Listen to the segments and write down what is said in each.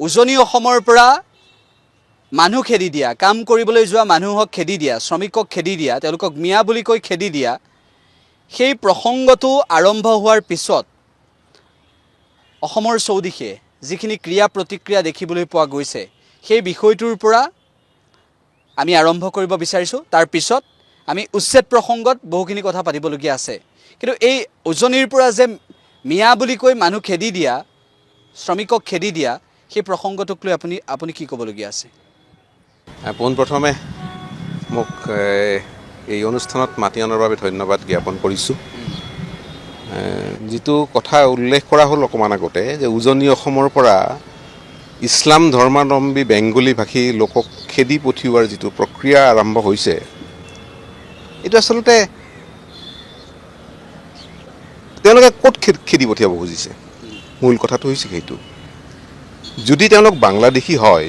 উজনি অসমৰ পৰা মানুহ খেদি দিয়া কাম কৰিবলৈ যোৱা মানুহক খেদি দিয়া শ্ৰমিকক খেদি দিয়া তেওঁলোকক মিয়া বুলি কৈ খেদি দিয়া সেই প্ৰসংগটো আৰম্ভ হোৱাৰ পিছত অসমৰ চৌদিশে যিখিনি ক্ৰিয়া প্ৰতিক্ৰিয়া দেখিবলৈ পোৱা গৈছে সেই বিষয়টোৰ পৰা আমি আৰম্ভ কৰিব বিচাৰিছোঁ। তাৰ পিছত আমি উচ্ছেদ প্ৰসংগত বহুখিনি কথা পাতিবলগীয়া আছে। কিন্তু এই উজনিৰ পৰা যে মিয়া বুলি কৈ মানুহ খেদি দিয়া শ্ৰমিকক খেদি দিয়া সেই প্ৰসংগটোক লৈ আপুনি আপুনি কি ক'বলগীয়া আছে? পোনপ্ৰথমে মোক এই অনুষ্ঠানত মাতি অনাৰ বাবে ধন্যবাদ জ্ঞাপন কৰিছোঁ। যিটো কথা উল্লেখ কৰা হ'ল অকণমান আগতে যে উজনি অসমৰ পৰা ইছলাম ধৰ্মাৱলম্বী বেংগলী ভাষী লোকক খেদি পঠিওৱাৰ যিটো প্ৰক্ৰিয়া আৰম্ভ হৈছে এইটো আচলতে তেওঁলোকে ক'ত খেদি পঠিয়াব খুজিছে? মূল কথাটো হৈছে সেইটো। যদি তেওঁলোক বাংলাদেশী হয়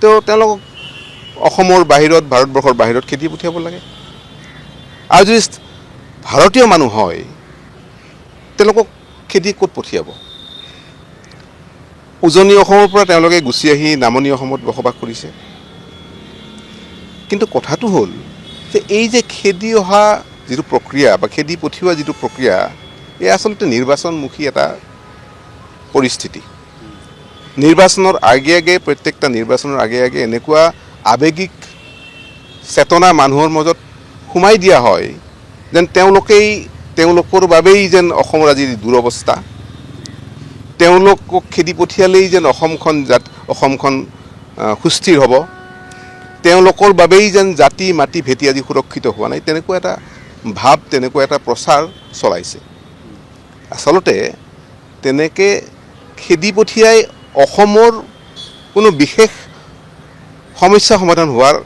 তো তেওঁলোকক অসমৰ বাহিৰত ভাৰতবৰ্ষৰ বাহিৰত খেদি পঠিয়াব লাগে। আৰু যদি ভাৰতীয় মানুহ হয় তেওঁলোকক খেদি ক'ত পঠিয়াব? উজনি অসমৰ পৰা তেওঁলোকে গুচি আহি নামনি অসমত বসবাস কৰিছে। কিন্তু কথাটো হ'ল যে এই যে খেদি অহা যিটো প্ৰক্ৰিয়া বা খেদি পঠিওৱা যিটো প্ৰক্ৰিয়া এই আচলতে নিৰ্বাচনমুখী এটা পৰিস্থিতি। নিৰ্বাচনৰ আগে আগে, প্ৰত্যেকটা নিৰ্বাচনৰ আগে আগে এনেকুৱা আৱেগিক চেতনা মানুহৰ মাজত সোমাই দিয়া হয় যেন তেওঁলোকেই, তেওঁলোকৰ বাবেই যেন অসমৰ আজি দুৰৱস্থা। তেওঁলোকক খেদি পঠিয়ালেই যেন অসমখন জাত, অসমখন সুস্থিৰ হ'ব। তেওঁলোকৰ বাবেই যেন জাতি, মাটি, ভেটি আজি সুৰক্ষিত হোৱা নাই, তেনেকুৱা এটা ভাৱ, তেনেকুৱা এটা প্ৰচাৰ চলাইছে। আচলতে, তেনেকৈ খেদি পঠিয়াই অসমৰ কোনো বিশেষ সমস্যা সমাধান হোৱাৰ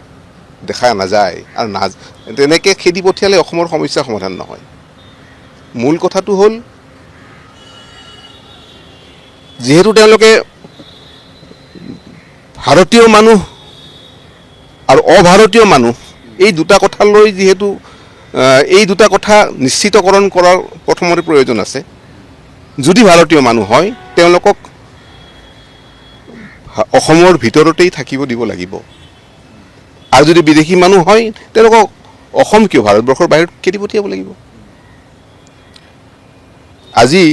দেখা নাযায় আৰু নাজ, তেনেকৈ খেদি পঠিয়ালে অসমৰ সমস্যা সমাধান নহয়। মূল কথাটো হ'ল, যিহেতু তেওঁলোকে ভাৰতীয় মানুহ আৰু অভাৰতীয় মানুহ, এই দুটা কথালৈ যিহেতু এই দুটা কথা নিশ্চিতকৰণ কৰাৰ প্ৰথমতে প্ৰয়োজন আছে। যদি ভাৰতীয় মানুহ হয়, তেওঁলোকক অসমৰ ভিতৰতেই থাকিব, দিব লাগিব। আৰু যদি বিদেশি মানুহ হয়, তেওঁলোকক অসম কিয়, ভাৰতবৰ্ষৰ বাহিৰত খেদি পঠিয়াব লাগিব? আজি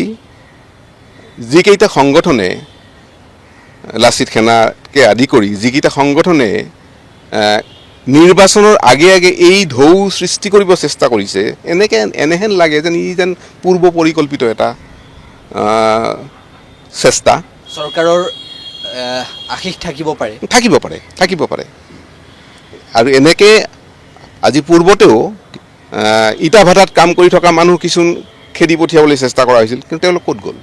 যিকেইটা সংগঠনে, লাচিত সেনাকে আদি কৰি যিকেইটা সংগঠনে নিৰ্বাচনৰ আগে আগে এই ঢৌ সৃষ্টি কৰিব চেষ্টা কৰিছে, এনেকৈ, এনেহেন লাগে যেন ই যেন পূৰ্ব পৰিকল্পিত এটা চেষ্টা। চৰকাৰৰ আশীষ থাকিব পাৰে। থাকিব পাৰে থাকিব পাৰে। আৰু এনেকৈ আজি পূৰ্বতেও ইটা ভাটাত কাম কৰি থকা মানুহ কিছুমান খেদি পঠিয়াবলৈ চেষ্টা কৰা হৈছিল কিন্তু তেওঁলোক ক'ত গ'ল?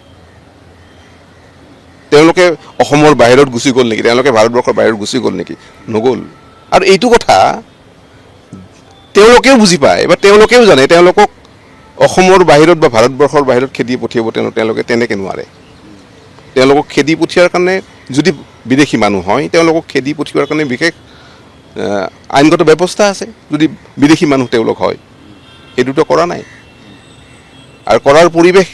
তেওঁলোকে অসমৰ বাহিৰত গুচি গ'ল নেকি? তেওঁলোকে ভাৰতবৰ্ষৰ বাহিৰত গুচি গ'ল নেকি? নগ'ল। আৰু এইটো কথা তেওঁলোকেও বুজি পায় বা তেওঁলোকেও জানে তেওঁলোকক অসমৰ বাহিৰত বা ভাৰতবৰ্ষৰ বাহিৰত খেদি পঠিয়াব তেওঁ- তেওঁলোকে তেনেকৈ নোৱাৰে। তেওঁলোকক খেদি পঠিওৱাৰ কাৰণে যদি বিদেশি মানুহ হয়, তেওঁলোকক খেদি পঠিওৱাৰ কাৰণে বিশেষ আইনগত ব্যৱস্থা আছে। যদি বিদেশি মানুহ তেওঁলোক হয় সেইটোতো কৰা নাই। আৰু কৰাৰ পৰিৱেশ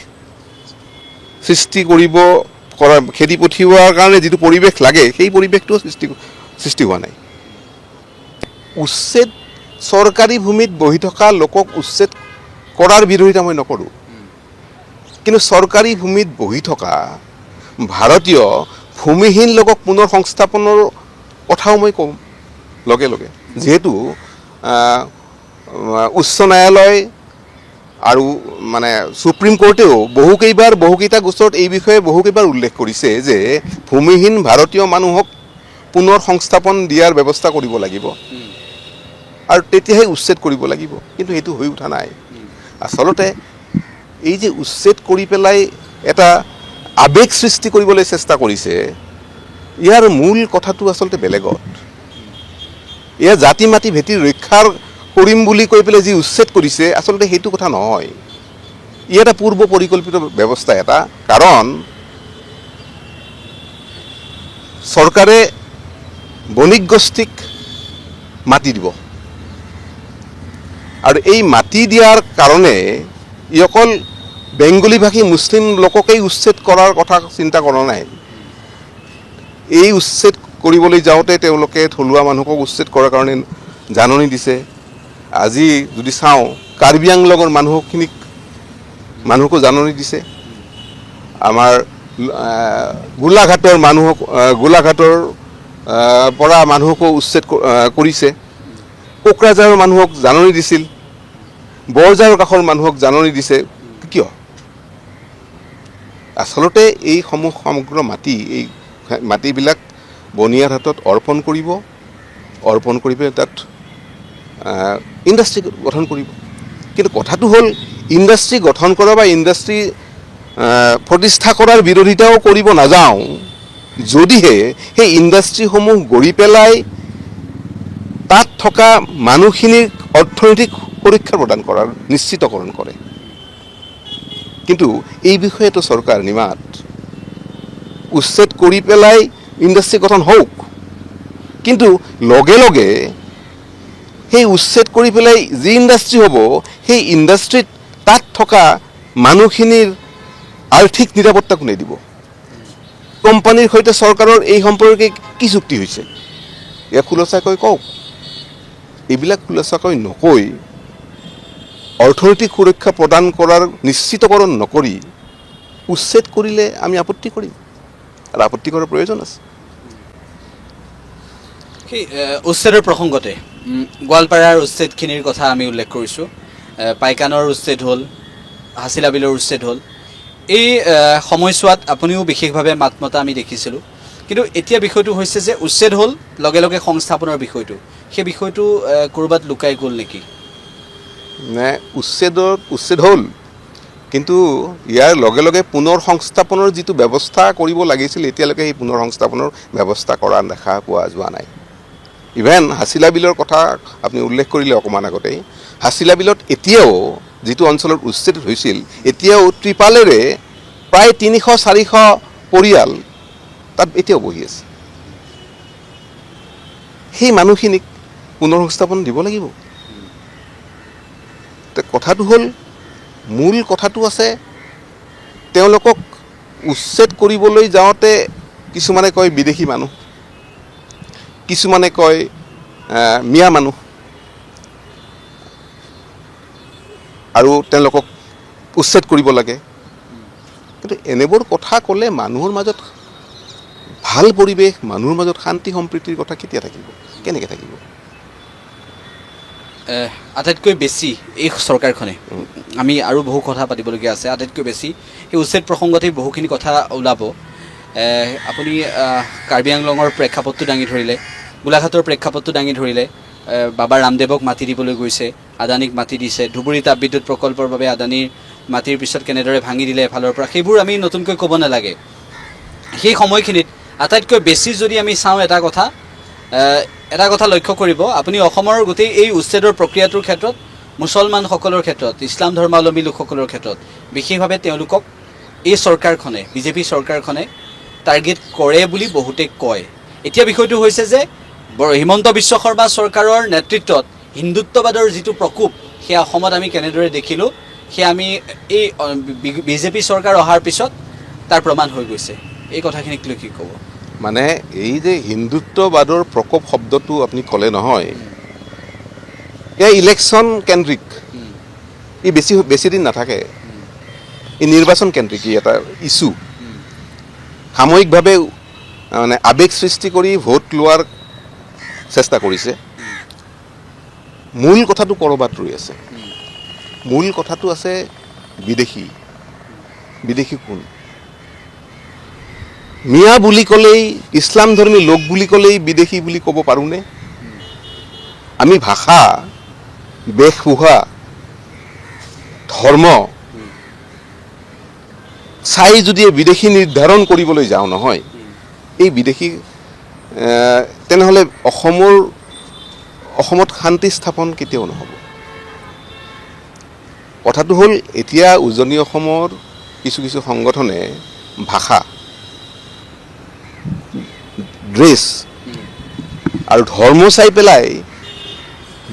সৃষ্টি কৰিব, কৰা, খেদি পঠিওৱাৰ কাৰণে যিটো পৰিৱেশ লাগে, সেই পৰিৱেশটোও সৃষ্টি সৃষ্টি হোৱা নাই। উচ্ছেদ, চৰকাৰী ভূমিত বহি থকা লোকক উচ্ছেদ কৰাৰ বিৰোধিতা মই নকৰোঁ। কিন্তু চৰকাৰী ভূমিত বহি থকা ভাৰতীয় ভূমিহীন লোকক পুনৰ সংস্থাপনৰ কথাও মই ক'ম লগে লগে। যিহেতু উচ্চ ন্যায়ালয় আৰু মানে সুপ্ৰিম কোৰ্টেও বহুকেইবাৰ, বহুকেইটা গোচৰত এই বিষয়ে বহুকেইবাৰ উল্লেখ কৰিছে যে ভূমিহীন ভাৰতীয় মানুহক পুনৰ সংস্থাপন দিয়াৰ ব্যৱস্থা কৰিব লাগিব। আৰু তেতিয়াহে উচ্ছেদ কৰিব লাগিব। কিন্তু সেইটো হৈ উঠা নাই। আচলতে এই যে উচ্ছেদ কৰি পেলাই এটা আৱেগ সৃষ্টি কৰিবলৈ চেষ্টা কৰিছে, ইয়াৰ মূল কথাটো আচলতে বেলেগত। এয়া জাতি মাটি ভেটি ৰক্ষাৰ কৰিম বুলি কৈ পেলাই যি উচ্ছেদ কৰিছে, আচলতে সেইটো কথা নহয়। ই এটা পূৰ্ব পৰিকল্পিত ব্যৱস্থা এটা, কাৰণ চৰকাৰে বণিক গোষ্ঠীক মাটি দিব। আৰু এই মাটি দিয়াৰ কাৰণে ই অকল বেংগলী ভাষী মুছলিম লোককেই উচ্ছেদ কৰাৰ কথা চিন্তা কৰা নাই। এই উচ্ছেদ কৰিবলৈ যাওঁতে তেওঁলোকে থলুৱা মানুহক উচ্ছেদ কৰাৰ কাৰণে জাননী দিছে। আজি যদি চাওঁ কাৰ্বি আংলঙৰ মানুহখিনিক, মানুহকো জাননী দিছে। আমাৰ গোলাঘাটৰ মানুহক গোলাঘাটৰ পৰা মানুহকো উচ্ছেদ কৰিছে। কোকৰাঝাৰৰ মানুহক জাননী দিছিল। বৰঝাৰৰ কাষৰ মানুহক জাননী দিছে। আচলতে এই সমূহ সমগ্ৰ মাটি, এই মাটিবিলাক বনিয়াৰ হাতত অৰ্পণ কৰিব, অৰ্পণ কৰি পেলাই তাত ইণ্ডাষ্ট্ৰী গঠন কৰিব। কিন্তু কথাটো হ'ল ইণ্ডাষ্ট্ৰী গঠন কৰা বা ইণ্ডাষ্ট্ৰী প্ৰতিষ্ঠা কৰাৰ বিৰোধিতাও কৰিব নাযাওঁ। যদিহে সেই ইণ্ডাষ্ট্ৰীসমূহ গঢ়ি পেলাই তাত থকা মানুহখিনিৰ অৰ্থনৈতিক সুৰক্ষা প্ৰদান কৰাৰ, নিশ্চিতকৰণ কৰে। কিন্তু এই বিষয়েতো চৰকাৰ নিমাত। উচ্ছেদ কৰি পেলাই ইণ্ডাষ্ট্ৰী গঠন হওক। কিন্তু লগে লগে সেই উচ্ছেদ কৰি পেলাই যি ইণ্ডাষ্ট্ৰী হ'ব, সেই ইণ্ডাষ্ট্ৰীত তাত থকা মানুহখিনিৰ আৰ্থিক নিৰাপত্তা কোনে দিব? কোম্পানীৰ সৈতে চৰকাৰৰ এই সম্পৰ্কে কি চুক্তি হৈছে? ইয়াক খোলচাকৈ কওক। এইবিলাক খোলচাকৈ নকৈ অৰ্থনৈতিক সুৰক্ষা প্ৰদান কৰাৰ নিশ্চিতকৰণ নকৰি উচ্ছেদ কৰিলে আমি আপত্তি কৰিম। আৰু আপত্তি কৰাৰ প্ৰয়োজন আছে। সেই উচ্ছেদৰ প্ৰসংগতে গোৱালপাৰাৰ উচ্ছেদখিনিৰ কথা আমি উল্লেখ কৰিছোঁ। পাইকানৰ উচ্ছেদ হ'ল হাছিলা বিলৰ উচ্ছেদ হ'ল। এই সময়ছোৱাত আপুনিও বিশেষভাৱে মাত মতা আমি দেখিছিলোঁ। কিন্তু এতিয়া বিষয়টো হৈছে যে উচ্ছেদ হ'ল, লগে লগে সংস্থাপনৰ বিষয়টো। সেই বিষয়টো ক'ৰবাত লুকাই গ'ল নেকি? নে, উচ্ছেদত, উচ্ছেদ হ'ল। কিন্তু ইয়াৰ লগে লগে পুনৰ সংস্থাপনৰ যিটো ব্যৱস্থা কৰিব লাগিছিল, এতিয়ালৈকে সেই পুনৰ সংস্থাপনৰ ব্যৱস্থা কৰা দেখা পোৱা যোৱা নাই। ইভেন হাছিলা বিলৰ কথা আপুনি উল্লেখ কৰিলে অকণমান আগতেই, হাছিলা বিলত এতিয়াও যিটো অঞ্চলত উচ্ছেদ হৈছিল, এতিয়াও ত্ৰিপালেৰে প্ৰায় তিনিশ, চাৰিশ পৰিয়াল তাত এতিয়াও বহি আছে। সেই মানুহখিনিক পুনৰ সংস্থাপন দিব লাগিব। কথাটো হ'ল, মূল কথাটো আছে, তেওঁলোকক উচ্ছেদ কৰিবলৈ যাওঁতে কিছুমানে কয় বিদেশি মানুহ, কিছুমানে কয় মিয়া মানুহ। আৰু তেওঁলোকক উচ্ছেদ কৰিব লাগে। কিন্তু এনেবোৰ কথা ক'লে মানুহৰ মাজত ভালো পৰিৱেশ, মানুহৰ মাজত শান্তি সম্প্ৰীতিৰ কথা কেতিয়া থাকিব? কেনেকৈ থাকিব? আটাইতকৈ বেছি এই চৰকাৰখনে আমি আৰু বহু কথা পাতিবলগীয়া আছে আটাইতকৈ বেছি সেই উচ্ছেদ প্ৰসংগতেই বহুখিনি কথা ওলাব। আপুনি কাৰ্বি আংলঙৰ প্ৰেক্ষাপটটো দাঙি ধৰিলে গোলাঘাটৰ প্ৰেক্ষাপটটো দাঙি ধৰিলে বাবা ৰামদেৱক মাটি দিবলৈ গৈছে আদানীক মাটি দিছে ধুবুৰী তাপবিদ্যুৎ প্ৰকল্পৰ বাবে আদানীৰ মাটিৰ পিছত কেনেদৰে ভাঙি দিলে এফালৰ পৰা সেইবোৰ আমি নতুনকৈ ক'ব নালাগে। সেই সময়খিনিত আটাইতকৈ বেছি যদি আমি চাওঁ এটা কথা এটা কথা লক্ষ্য কৰিব আপুনি অসমৰ গোটেই এই উচ্ছেদৰ প্ৰক্ৰিয়াটোৰ ক্ষেত্ৰত মুছলমানসকলৰ ক্ষেত্ৰত ইছলাম ধৰ্মাৱলম্বী লোকসকলৰ ক্ষেত্ৰত বিশেষভাৱে তেওঁলোকক এই চৰকাৰখনে বিজেপি চৰকাৰখনে টাৰ্গেট কৰে বুলি বহুতে কয়। এতিয়া বিষয়টো হৈছে যে হিমন্ত বিশ্ব শৰ্মা চৰকাৰৰ নেতৃত্বত হিন্দুত্ববাদৰ যিটো প্ৰকোপ সেয়া অসমত আমি কেনেদৰে দেখিলোঁ সেয়া আমি এই বিজেপি চৰকাৰ অহাৰ পিছত তাৰ প্ৰমাণ হৈ গৈছে। এই কথাখিনিক লৈ কি ক'ব? মানে এই যে হিন্দুত্ববাদৰ প্ৰকোপ শব্দটো আপুনি ক'লে নহয় এয়া ইলেকশ্যন কেন্দ্ৰিক। ই বেছি বেছি দিন নাথাকে। ই নিৰ্বাচন কেন্দ্ৰিক, ই এটা ইছ্যু। সাময়িকভাৱে মানে আৱেগ সৃষ্টি কৰি ভোট লোৱাৰ চেষ্টা কৰিছে। মূল কথাটো ক'ৰবাত ৰৈ আছে। মূল কথাটো আছে বিদেশি। বিদেশি কোন? মিয়া বুলি ক'লেই, ইছলাম ধৰ্মী লোক বুলি ক'লেই বিদেশি বুলি ক'ব পাৰোঁনে আমি ভাষা, বেশভূষা, ধৰ্ম চাই যদি বিদেশি নিৰ্ধাৰণ কৰিবলৈ যাওঁ নহয়, এই বিদেশি তেনেহ'লে অসমৰ, অসমত শান্তি স্থাপন কেতিয়াও নহ'ব। কথাটো হ'ল, এতিয়া উজনি অসমৰ কিছু কিছু সংগঠনে ভাষা ড্ৰেছ আৰু ধৰ্ম চাই পেলাই,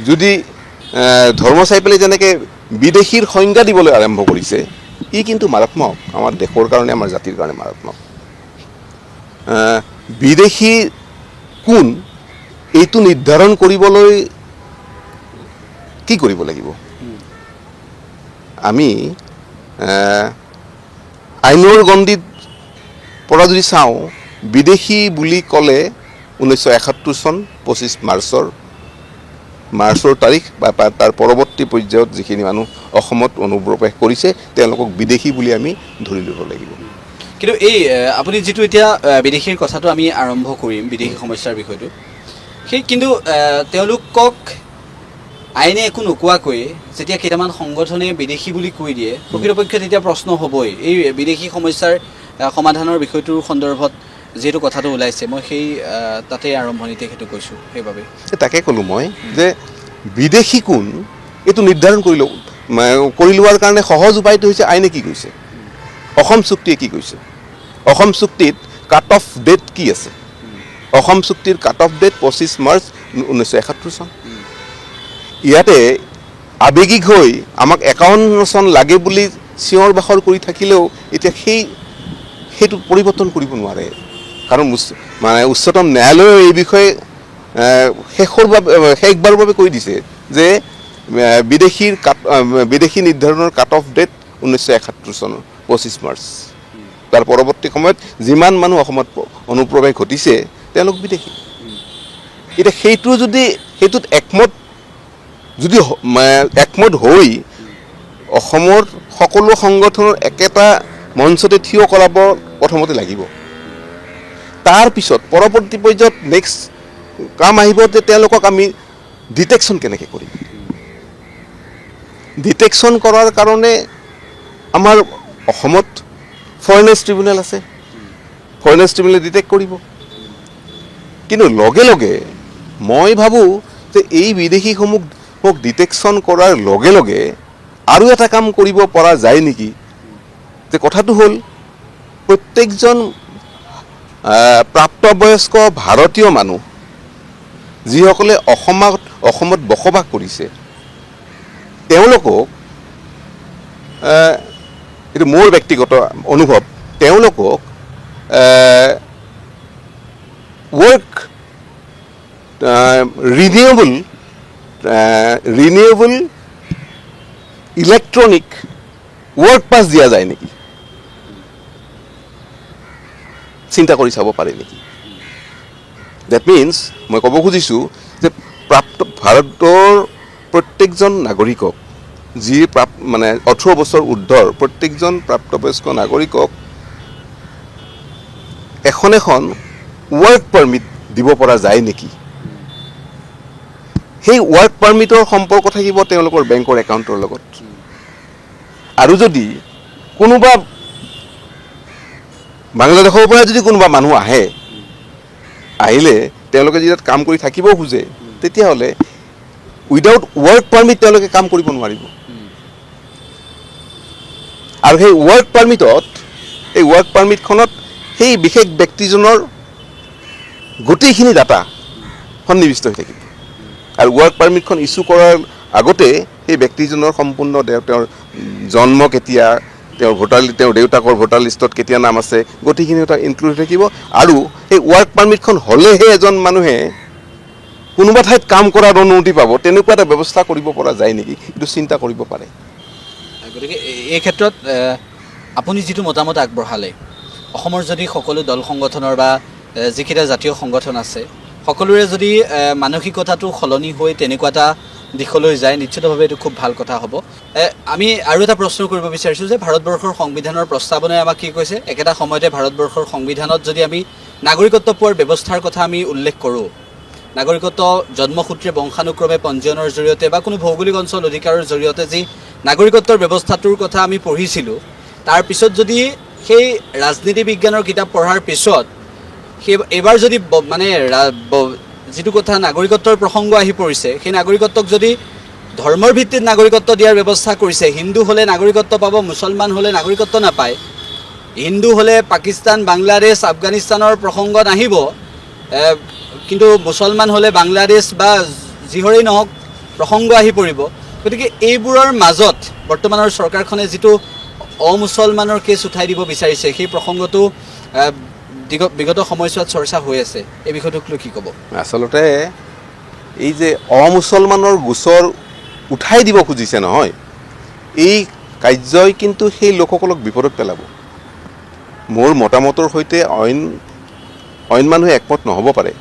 যদি ধৰ্ম চাই পেলাই যেনেকৈ বিদেশীৰ সংজ্ঞা দিবলৈ আৰম্ভ কৰিছে, ই কিন্তু মাৰাত্মক, আমাৰ দেশৰ কাৰণে, আমাৰ জাতিৰ কাৰণে মাৰাত্মক। বিদেশি কোন, এইটো নিৰ্ধাৰণ কৰিবলৈ কি কৰিব লাগিব? আমি আইনৰ গণ্ডিত পৰা যদি চাওঁ বিদেশী বুলি ক'লে ঊনৈছশ এসত্তৰ চন পঁচিছ মাৰ্চৰ মাৰ্চৰ তাৰিখ বা তাৰ পৰৱৰ্তী পৰ্যায়ত যিখিনি মানুহ অসমত অনুপ্ৰৱেশ কৰিছে তেওঁলোকক বিদেশী বুলি আমি ধৰি ল'ব লাগিব। কিন্তু এই আপুনি যিটো এতিয়া বিদেশীৰ কথাটো আমি আৰম্ভ কৰিম বিদেশী সমস্যাৰ বিষয়টো সেই কিন্তু তেওঁলোকক আইনে একো নোকোৱাকৈ যেতিয়া কেইটামান সংগঠনে বিদেশী বুলি কৈ দিয়ে প্ৰকৃতপক্ষে তেতিয়া প্ৰশ্ন হ'বই। এই বিদেশী সমস্যাৰ সমাধানৰ বিষয়টোৰ সন্দৰ্ভত যিহেতু কথাটো ওলাইছে, মই সেই তাতেই আৰম্ভণিতে সেইটো কৈছোঁ সেইবাবে তাকে ক'লোঁ মই যে বিদেশি কোন এইটো নিৰ্ধাৰণ কৰি লওঁ কৰি লোৱাৰ কাৰণে সহজ উপায়টো হৈছে আইনে কি কৈছে? অসম চুক্তিয়ে কি কৈছে? অসম চুক্তিত কাট অফ ডেট কি আছে? অসম চুক্তিৰ কাট অফ ডেট পঁচিছ মাৰ্চ ঊনৈছশ এসত্তৰ চন। ইয়াতে আৱেগিক হৈ আমাক একাৱন্ন চন লাগে বুলি চিঞৰ বাখৰ কৰি থাকিলেও এতিয়া সেই, সেইটো পৰিৱৰ্তন কৰিব নোৱাৰে। কাৰণ মানে উচ্চতম ন্যায়ালয়েও এই বিষয়ে শেষৰ বাবে শেষবাৰৰ বাবে কৈ দিছে যে বিদেশীৰ কাট বিদেশি নিৰ্ধাৰণৰ কাট অফ ডেট ঊনৈছশ এসত্তৰ চনৰ পঁচিছ মাৰ্চ। তাৰ পৰৱৰ্তী সময়ত যিমান মানুহ অসমত অনুপ্ৰৱেশ ঘটিছে, তেওঁলোক বিদেশি। এতিয়া সেইটো যদি সেইটোত একমত যদি একমত হৈ অসমৰ সকলো সংগঠনৰ একেটা মঞ্চতে থিয় কৰাব প্ৰথমতে লাগিব। তাৰ পিছত, পৰৱৰ্তী পৰ্যায়ত নেক্সট কাম আহিব যে তেওঁলোকক আমি ডিটেকশ্যন কেনেকৈ কৰিম? ডিটেকশ্যন কৰাৰ কাৰণে আমাৰ অসমত ফৰেনাৰ্ছ ট্ৰিবিউনেল আছে। ফৰেনাৰ্ছ ট্ৰিবিউনেলে ডিটেক্ট কৰিব। কিন্তু লগে লগে মই ভাবোঁ যে এই বিদেশীসমূহক ডিটেকশ্যন কৰাৰ লগে লগে আৰু এটা কাম কৰিব পৰা যায় নেকি? যে কথাটো হ'ল, প্ৰত্যেকজন প্ৰাপ্তবয়স্ক ভাৰতীয় মানুহ যিসকলে অসমত অসমত বসবাস কৰিছে, তেওঁলোকক এইটো মোৰ ব্যক্তিগত অনুভৱ, তেওঁলোকক work renewable renewable electronic work পাছ দিয়া যায় নেকি? চিন্তা কৰি চাব পাৰে নেকি? ডেট মিনছ মই ক'ব খুজিছোঁ যে প্ৰাপ্ত, ভাৰতৰ প্ৰত্যেকজন নাগৰিকক, যি প্ৰাপ মানে ওঠৰ বছৰ ঊৰ্ধৰ প্ৰত্যেকজন প্ৰাপ্তবয়স্ক নাগৰিকক এখন এখন ৱৰ্ক পাৰ্মিট দিব পৰা যায় নেকি? সেই ৱৰ্ক পাৰ্মিটৰ সম্পৰ্ক থাকিব তেওঁলোকৰ বেংকৰ একাউণ্টৰ লগত। আৰু যদি কোনোবা বাংলাদেশৰ পৰা যদি কোনোবা মানুহ আহে, আহিলে তেওঁলোকে যদি তাত কাম কৰি থাকিব খোজে, তেতিয়াহ'লে উইদাউট ৱৰ্ক পাৰ্মিট তেওঁলোকে কাম কৰিব নোৱাৰিব। আৰু সেই ৱৰ্ক পাৰ্মিটত এই ৱৰ্ক পাৰ্মিটখনত সেই বিশেষ ব্যক্তিজনৰ গোটেইখিনি ডাটা সন্নিৱিষ্ট হৈ থাকিব। আৰু ৱৰ্ক পাৰ্মিটখন ইছ্যু কৰাৰ আগতে সেই ব্যক্তিজনৰ সম্পূৰ্ণ তেওঁৰ জন্ম কেতিয়া তেওঁৰ ভোটাৰ তেওঁৰ দেউতাকৰ ভোটাৰ লিষ্টত কেতিয়া নাম আছে গোটেইখিনি তাত ইনক্লুড থাকিব। আৰু সেই ৱৰ্ক পাৰ্মিটখন হ'লেহে এজন মানুহে কোনোবা ঠাইত কাম কৰাৰ অনুমতি পাব তেনেকুৱা এটা ব্যৱস্থা কৰিব পৰা যায় নেকি? এইটো চিন্তা কৰিব পাৰে। গতিকে এই- ক্ষেত্ৰত আপুনি যিটো মতামত আগবঢ়ালে অসমৰ যদি সকলো দল সংগঠনৰ বা যিকেইটা জাতীয় সংগঠন আছে সকলোৰে যদি মানসিকতাটো সলনি হৈ তেনেকুৱা এটা দিশলৈ যায়, নিশ্চিতভাৱে এইটো খুব ভালো কথা হ'ব। আমি আৰু এটা প্ৰশ্ন কৰিব বিচাৰিছোঁ যে ভাৰতবৰ্ষৰ সংবিধানৰ প্ৰস্তাৱনাই আমাক কি কৈছে? একেটা সময়তে ভাৰতবৰ্ষৰ সংবিধানত যদি আমি নাগৰিকত্ব পোৱাৰ ব্যৱস্থাৰ কথা আমি উল্লেখ কৰোঁ, নাগৰিকত্ব জন্মসূত্ৰে বংশানুক্ৰমে পঞ্জীয়নৰ জৰিয়তে বা কোনো ভৌগোলিক অঞ্চল অধিকাৰৰ জৰিয়তে যি নাগৰিকত্বৰ ব্যৱস্থাটোৰ কথা আমি পঢ়িছিলোঁ, তাৰ পিছত যদি সেই ৰাজনীতি বিজ্ঞানৰ কিতাপ পঢ়াৰ পিছত সেই এইবাৰ যদি মানে যিটো কথা নাগৰিকত্বৰ প্ৰসংগ আহি পৰিছে, সেই নাগৰিকত্বক যদি ধৰ্মৰ ভিত্তিত নাগৰিকত্ব দিয়াৰ ব্যৱস্থা কৰিছে, হিন্দু হ'লে নাগৰিকত্ব পাব, মুছলমান হ'লে নাগৰিকত্ব নাপায়, হিন্দু হ'লে পাকিস্তান, বাংলাদেশ, আফগানিস্তানৰ প্ৰসংগ নাহিব কিন্তু মুছলমান হ'লে বাংলাদেশ বা যিহৰেই নহওক প্ৰসংগ আহি পৰিব। গতিকে এইবোৰৰ মাজত বৰ্তমানৰ চৰকাৰখনে যিটো অমুছলমানৰ কেছ উঠাই দিব বিচাৰিছে, সেই প্ৰসংগটো বিগত সময়ছোৱাত চৰ্চা হৈ আছে। এই বিষয়টোক লৈ কি ক'ব? আচলতে এই যে অমুছলমানৰ গোচৰ উঠাই দিব খুজিছে নহয়, এই কাৰ্যই কিন্তু সেই লোকসকলক বিপদত পেলাব। মোৰ মতামতৰ সৈতে অইন অইন মানুহে একমত নহ'ব পাৰে।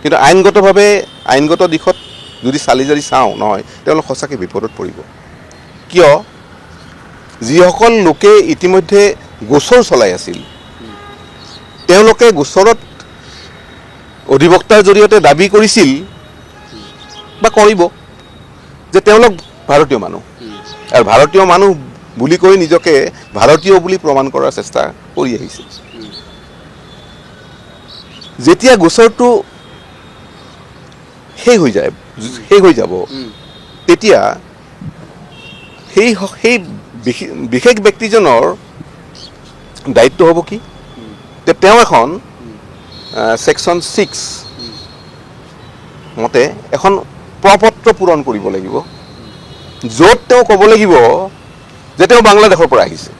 কিন্তু আইনগতভাৱে, আইনগত দিশত যদি চালি জাৰি চাওঁ নহয়, তেওঁলোক সঁচাকৈ বিপদত পৰিব। কিয়? যিসকল লোকে ইতিমধ্যে গোচৰ চলাই আছিল তেওঁলোকে গোচৰত অধিবক্তাৰ জৰিয়তে দাবি কৰিছিল বা কৰিব যে তেওঁলোক ভাৰতীয় মানুহ। আৰু ভাৰতীয় মানুহ বুলি কৈ নিজকে ভাৰতীয় বুলি প্ৰমাণ কৰাৰ চেষ্টা কৰি আহিছে যেতিয়া গোচৰটো শেষ হৈ যায় শেষ হৈ যাব তেতিয়া সেই সেই বিশেষ ব্যক্তিজনৰ দায়িত্ব হ'ব কি? তেওঁ এখন ছেকশ্যন ছিক্স মতে এখন প্ৰপত্ৰ পূৰণ কৰিব লাগিব, য'ত তেওঁ ক'ব লাগিব যে তেওঁ বাংলাদেশৰ পৰা আহিছে।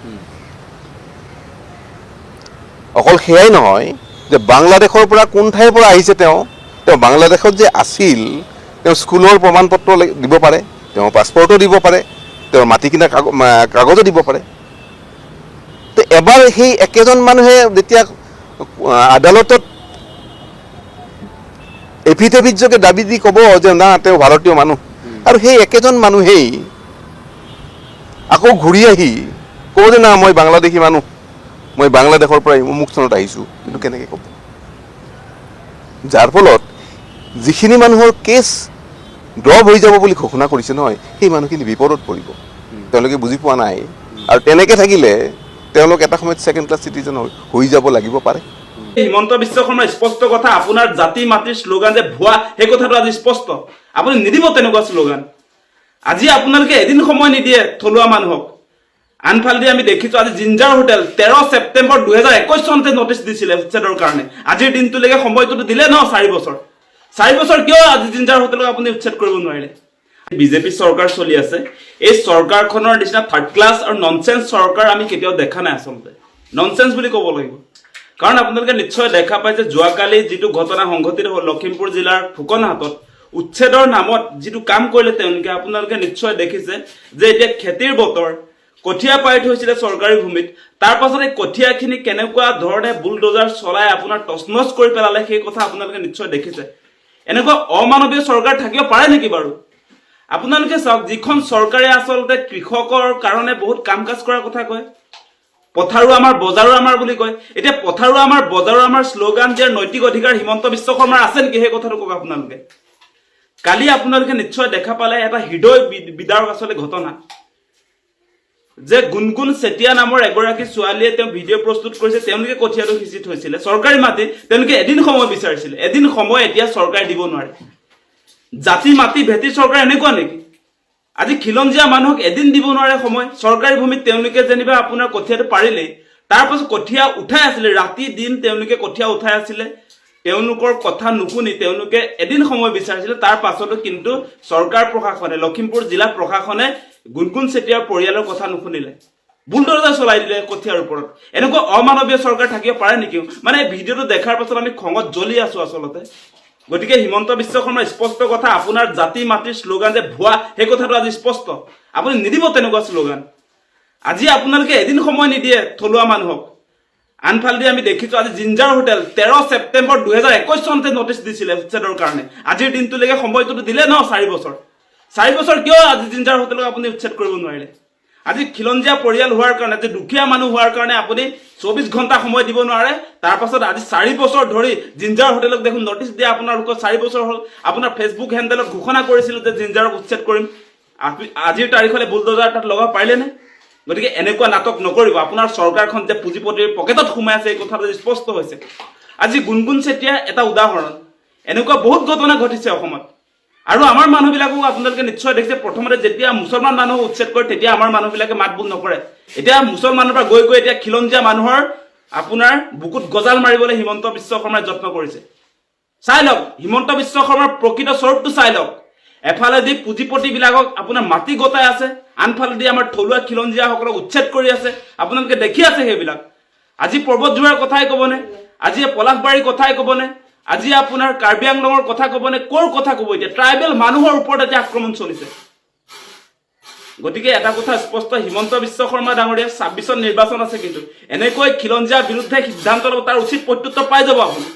অকল সেয়াই নহয়, যে বাংলাদেশৰ পৰা কোন ঠাইৰ পৰা আহিছে তেওঁ তেওঁ বাংলাদেশত যে আছিল, তেওঁ স্কুলৰ প্ৰমাণ পত্ৰ দিব পাৰে, তেওঁ পাছপৰ্টো দিব পাৰে, তেওঁৰ মাটি কিনা কাগ- কাগজো দিব পাৰে। তো এবাৰ সেই একেজন মানুহে যেতিয়া আহ, আদালতত এফিডেভিট যোগে দাবি দি ক'ব যে না তেওঁ ভাৰতীয় মানুহ। আৰু সেই একেজন মানুহেই আকৌ ঘূৰি আহি ক'ব যে না মই বাংলাদেশী মানুহ। মই বাংলাদেশৰ পৰা অমুক চনত আহিছোঁ। কিন্তু কেনেকৈ ক'ব? যাৰ ফলত যিখিনি মানুহৰ কেছ ড্ৰপ হৈ যাব বুলি ঘোষণা কৰিছে নহয় সেই মানুহখিনি বিপদত পৰিব। তেওঁলোকে বুজি পোৱা নাই। আৰু তেনেকৈ থাকিলে তেওঁলোক এটা সময়ত ছেকেণ্ড ক্লাছ চিটিজেন হৈ যাব লাগিব পাৰে। হিমন্ত বিশ্ব শৰ্মাৰ স্পষ্ট কথা, আপোনাৰ জাতি মাতৃৰ শ্লোগান যে ভুৱা, সেই কথাটো আজি স্পষ্ট। আপুনি নিদিব তেনেকুৱা শ্লোগান আজি আপোনালোকে এদিন সময় নিদিয়ে থলুৱা মানুহক। আনফালেদি আমি দেখিছো, আজি জিঞ্জাৰ হোটেল তেৰ ছেপ্টেম্বৰ দুহেজাৰ একৈশ চনতে নটিচ দিছিলে উচ্ছেদৰ কাৰণে। আজিৰ দিনটোলৈকে সময়টোতো দিলে ন, চাৰি বছৰ। চাৰি বছৰ কিয় আজি জিঞ্জাৰ হোটেলক আপুনি উচ্ছেদ কৰিব নোৱাৰিলে? বিজেপি চৰকাৰ চলি আছে। এই চৰকাৰখনৰ নিচিনা থাৰ্ড ক্লাছ আৰু ননচেন্স চৰকাৰ আমি কেতিয়াও দেখা নাই আচলতে। ননচেন্স বুলি ক'ব লাগিব। কাৰণ আপোনালোকে নিশ্চয় দেখা পায় যে যোৱাকালি যিটো ঘটনা সংঘটিত হ'ল লখিমপুৰ জিলাৰ ফুকনহাটত, উচ্ছেদৰ নামত যিটো কাম কৰিলে তেওঁলোকে, আপোনালোকে নিশ্চয় দেখিছে যে এতিয়া খেতিৰ বতৰ কঠীয়া পাৰি থৈছিলে চৰকাৰী ভূমিত। তাৰ পাছত এই কঠীয়াখিনি কেনেকুৱা ধৰণে বুলডোজাৰ চলাই আপোনাৰ তচনচ কৰি পেলালে সেই কথা আপোনালোকে নিশ্চয় দেখিছে। এনেকুৱা অমানৱীয় চৰকাৰ থাকিব পাৰে নেকি বাৰু? আপোনালোকে চাওক যিখন চৰকাৰে আচলতে কৃষকৰ কাৰণে বহুত কাম কাজ কৰাৰ কথা কয় পথাৰো আমাৰ বজাৰো আমাৰ বুলি কয় এতিয়া পথাৰো আমাৰ বজাৰো আমাৰ শ্লোগান দিয়াৰ নৈতিক অধিকাৰ হিমন্ত বিশ্ব শৰ্মাৰ আছে নেকি সেই কথাটো কওক আপোনালোকে? কালি আপোনালোকে নিশ্চয় দেখা পালে এটা হৃদয় বিদাৰক আচলতে ঘটনা যে গুণগুণ চেতিয়া নামৰ এগৰাকী ছোৱালীয়ে তেওঁ ভিডিঅ' প্ৰস্তুত কৰিছে তেওঁলোকে কঠীয়াটো সিঁচি থৈছিলে। চৰকাৰী মাটি তেওঁলোকে এদিন সময় বিচাৰিছিলে। এদিন সময় এতিয়া চৰকাৰে দিব নোৱাৰে। জাতি, মাটি, ভেটি চৰকাৰ এনেকুৱা নেকি? আজি খিলঞ্জীয়া মানুহক এদিন দিব নোৱাৰে সময়। চৰকাৰী ভূমিত তেওঁলোকে যেনিবা আপোনাৰ কঠীয়াটো পাৰিলেই, তাৰ পাছত কঠীয়া উঠাই আছিলে, ৰাতি দিন তেওঁলোকে কঠীয়া উঠাই আছিলে। তেওঁলোকৰ কথা নুশুনি তেওঁলোকে এদিন সময় বিচাৰিছিলে, তাৰ পাছতো কিন্তু চৰকাৰ প্ৰশাসনে, লখিমপুৰ জিলা প্ৰশাসনে গুণগুণ চেতিয়াৰ পৰিয়ালৰ কথা নুশুনিলে। বুলডোজাৰ চলাই দিলে কঠীয়াৰ ওপৰত। এনেকুৱা অমানৱীয় চৰকাৰ থাকিব পাৰে নেকি? মানে ভিডিঅ'টো দেখাৰ পাছত আমি খঙত জ্বলি আছো আচলতে। গতিকে হিমন্ত বিশ্ব শৰ্মাৰ স্পষ্ট কথা, আপোনাৰ জাতি মাতৃৰ শ্লোগান যে ভুৱা, সেই কথাটো আজি স্পষ্ট। আপুনি নিদিব তেনেকুৱা শ্লোগান। আজি আপোনালোকে এদিন সময় নিদিয়ে থলুৱা মানুহক। আনফালেদি আমি দেখিছো, আজি জিঞ্জাৰ হোটেল তেৰ ছেপ্টেম্বৰ দুহেজাৰ একৈশ চনতে নটিচ দিছিলে উচ্ছেদৰ কাৰণে। আজিৰ দিনটোলৈকে সময়টোতো দিলে ন, চাৰি বছৰ। চাৰি বছৰ কিয় আজি জিঞ্জাৰ হোটেলক আপুনি উচ্ছেদ কৰিব নোৱাৰিলে? আজি খিলঞ্জীয়া পৰিয়াল হোৱাৰ কাৰণে যে দুখীয়া মানুহ হোৱাৰ কাৰণে আপুনি চৌবিছ ঘণ্টা সময় দিব নোৱাৰে। তাৰ পাছত আজি চাৰি বছৰ ধৰি জিঞ্জাৰ হোটেলক দেখোন নটিচ দিয়া আপোনালোকৰ চাৰি বছৰ হ'ল। আপোনাৰ ফেচবুক হেণ্ডেলত ঘোষণা কৰিছিলোঁ যে জিঞ্জাৰক উচ্ছেদ কৰিম। আজিৰ তাৰিখলৈ বুলডোজাৰ তাত লগাব পাৰিলেনে? গতিকে এনেকুৱা নাটক নকৰিব। আপোনাৰ চৰকাৰখন যে পুঁজিপতিৰ পকেটত সোমাই আছে, এই কথাটো স্পষ্ট হৈছে। আজি গুণগুণ চেতিয়া এটা উদাহৰণ। এনেকুৱা বহুত ঘটনা ঘটিছে অসমত। আৰু আমাৰ মানুহবিলাকক আপোনালোকে নিশ্চয় দেখিছে, প্ৰথমতে যেতিয়া মুছলমান মানুহক উচ্ছেদ কৰে, তেতিয়া আমাৰ মানুহবিলাকে মাত বোল নকৰে। এতিয়া মুছলমানৰ পৰা গৈ গৈ এতিয়া খিলঞ্জীয়া মানুহৰ আপোনাৰ বুকুত গজাল মাৰিবলৈ হিমন্ত বিশ্ব শৰ্মাই যত্ন কৰিছে। চাই লওক, হিমন্ত বিশ্ব শৰ্মাৰ প্ৰকৃত স্বৰূপটো চাই লওক। এফালেদি পুঁজিপতিবিলাকক আপোনাৰ মাটি গতাই আছে, আনফালেদি আমাৰ থলুৱা খিলঞ্জীয়াসকলক উচ্ছেদ কৰি আছে। আপোনালোকে দেখি আছে সেইবিলাক। আজি পৰ্বতজোৰাৰ কথাই ক'বনে? আজি পলাশবাৰীৰ কথাই ক'বনে? আজি আপোনাৰ কাৰ্বি আংলঙৰ কথা ক'বনে? ক'ৰ কথা ক'ব এতিয়া? ট্ৰাইবেল মানুহৰ ওপৰত এতিয়া আক্ৰমণ চলিছে। গতিকে এটা কথা স্পষ্ট, হিমন্ত বিশ্ব শৰ্মা ডাঙৰীয়া ছাব্বিছত নিৰ্বাচন আছে কিন্তু, এনেকৈ খিলঞ্জীয়াৰ বিৰুদ্ধে সিদ্ধান্ত ল'ব, তাৰ উচিত প্ৰত্যুত্তৰ পাই যাব আপুনি।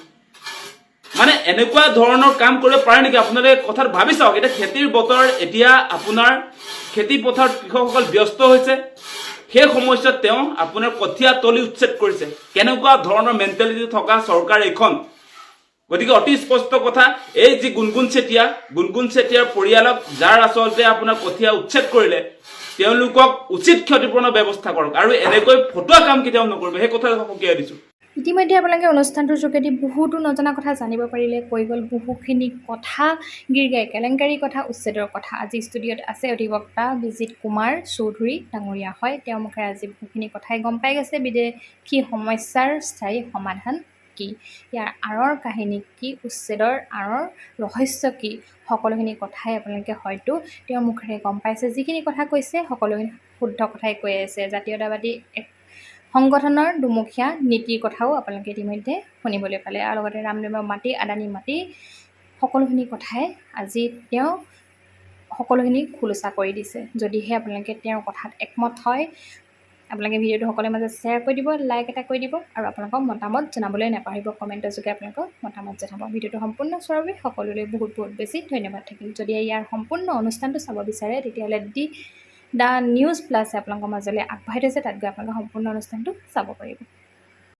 মানে এনেকুৱা ধৰণৰ কাম কৰিব পাৰে নেকি? আপোনালোকে কথাত ভাবি চাওক। এতিয়া খেতিৰ বতৰ, এতিয়া আপোনাৰ খেতি পথাৰত কৃষকসকল ব্যস্ত হৈছে। সেই সময়ছোৱাত তেওঁ আপোনাৰ কঠীয়া তলি উচ্ছেদ কৰিছে। কেনেকুৱা ধৰণৰ মেণ্টেলিটি থকা চৰকাৰ এইখন? গতিকে অতি স্পষ্ট কথা এই যি গুণগুণ চেতিয়া গুণগুণ চেতিয়াৰ পৰিয়ালক যাৰ আচলতে আপোনাৰ কঠীয়া উচ্ছেদ কৰিলে তেওঁলোকক উচিত ক্ষতিপূৰণৰ ব্যৱস্থা কৰক আৰু এনেকৈ ফটোৱা কাম কেতিয়াও নকৰিব। সেই কথা সকীয়াই দিছোঁ। ইতিমধ্যে আপোনালোকে অনুষ্ঠানটোৰ যোগেদি বহুতো নজনা কথা জানিব পাৰিলে কৈ গ'ল বহুখিনি কথা গীৰ্গাই কেলেংকাৰী কথা উচ্ছেদৰ কথা। আজি ষ্টুডিঅ'ত আছে অধিবক্তা বিজিত কুমাৰ চৌধুৰী ডাঙৰীয়া হয়। তেওঁৰ মুখেৰে আজি বহুখিনি কথাই গম পাই গৈছে। বিদেশী সমস্যাৰ স্থায়ী সমাধান কি? ইয়াৰ আঁৰৰ কাহিনী কি? উচ্ছেদৰ আঁৰৰ ৰহস্য কি? সকলোখিনি কথাই আপোনালোকে হয়তো তেওঁৰ মুখেৰে গম পাইছে। যিখিনি কথা কৈছে সকলোখিনি শুদ্ধ কথাই কৈ আছে। জাতীয়তাবাদী এক সংগঠনৰ দুমুখীয়া নীতিৰ কথাও আপোনালোকে ইতিমধ্যে শুনিবলৈ পালে। আৰু লগতে ৰামদেৱৰ মাটি আদানী মাটি সকলোখিনি কথাই আজি তেওঁ সকলোখিনি খোলোচা কৰি দিছে। যদিহে আপোনালোকে তেওঁৰ কথাত একমত হয় আপোনালোকে ভিডিঅ'টো সকলোৰে মাজত শ্বেয়াৰ কৰি দিব লাইক এটা কৰি দিব আৰু আপোনালোকৰ মতামত জনাবলৈ নাপাহৰিব কমেণ্টৰ যোগে আপোনালোকৰ মতামত জনাব। ভিডিঅ'টো সম্পূৰ্ণ চোৱাৰ বাবে সকলোলৈ বহুত বহুত বেছি ধন্যবাদ থাকিল। যদি ইয়াৰ সম্পূৰ্ণ অনুষ্ঠানটো চাব বিচাৰে তেতিয়াহ'লে দি দ্য নিউজ প্লাছে আপোনালোকৰ মাজলৈ আগবঢ়াই থৈছে তাত গৈ আপোনালোকে সম্পূৰ্ণ অনুষ্ঠানটো চাব পাৰিব।